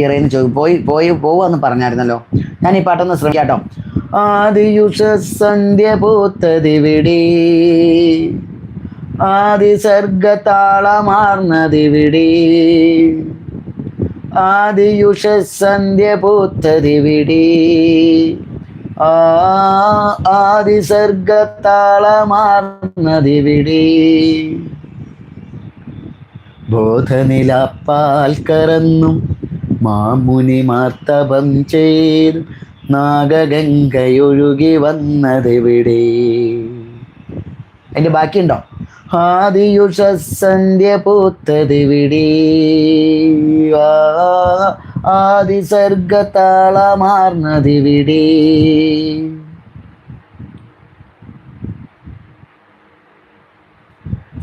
ഇറയിന്ന് ചോദിക്കും പോയി പോയി പോവാന്ന് പറഞ്ഞായിരുന്നല്ലോ. ഞാൻ ഈ പാട്ടൊന്ന് ശ്രമിക്കാട്ടോ. ആദിയുഷ സന്ധ്യ പൂത്തതിവിടെ ആദി സർഗതാളമാർന്നതിവിടെ ആദിയുഷ സന്ധ്യ പൂത്തതിവിടെ ആ ആദി സർഗത്താളമാർന്നതിവിടെ ബോധനിലപ്പാൽ കറന്നും മാമുനി മാർത്തപം ചെയ്ത് നാഗഗംഗയൊഴുകി വന്നതെവിടെ? അതിന്റെ ബാക്കിയുണ്ടോ? ആദിയുഷസന്ധ്യ പൂത്തതെവിടെ? ആ, ആദി സർഗതാളമാർന്നതിവിടെ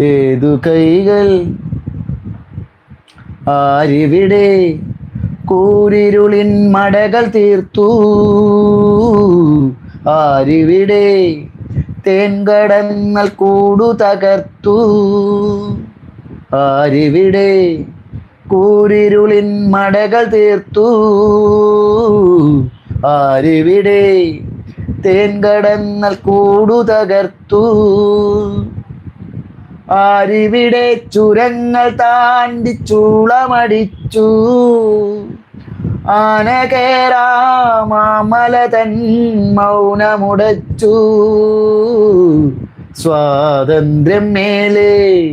ഏതു കൈകൾ ആരിവിടെ? കൂരിരുളിൻ മടകൾ തീർത്തു. ആരിവിടെ തേൻകടങ്ങൾ കൂടു തകർത്തു. ആരിവിടെ കൂരിരുളിൻ മടകൾ തീർത്തു. ആരിവിടെ തേൻകടങ്ങൾ കൂടു തകർത്തു. ആരിവിടെ ചുരങ്ങൾ താണ്ടി ചൂളമടിച്ചു? ആന കേരാമല തൻ മൗനമുടച്ചു. സ്വാതന്ത്ര്യം മേലേ